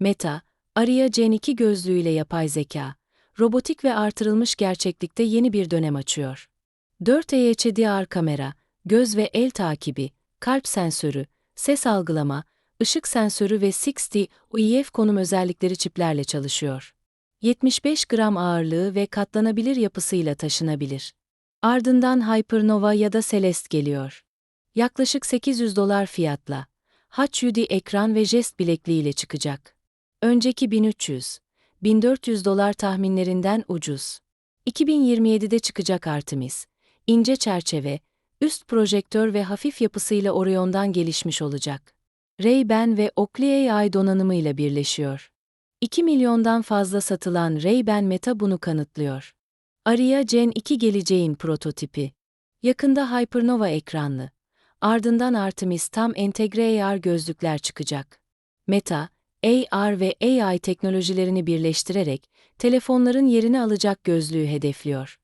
Meta, Aria Gen 2 gözlüğüyle yapay zeka, robotik ve artırılmış gerçeklikte yeni bir dönem açıyor. 4 HDR kamera, göz ve el takibi, kalp sensörü, ses algılama, ışık sensörü ve 60 UEF konum özellikleri çiplerle çalışıyor. 75 gram ağırlığı ve katlanabilir yapısıyla taşınabilir. Ardından Hypernova ya da Celeste geliyor. Yaklaşık 800 dolar fiyatla. HUD ekran ve jest bilekliğiyle çıkacak. Önceki 1300, 1400 dolar tahminlerinden ucuz. 2027'de çıkacak Artemis. İnce çerçeve, üst projektör ve hafif yapısıyla Orion'dan gelişmiş olacak. Ray-Ban ve Oakley AI donanımıyla birleşiyor. 2 milyondan fazla satılan Ray-Ban Meta bunu kanıtlıyor. Aria Gen 2 geleceğin prototipi. Yakında Hypernova ekranlı. Ardından Artemis tam entegre AR gözlükler çıkacak. Meta, AR ve AI teknolojilerini birleştirerek telefonların yerini alacak gözlüğü hedefliyor.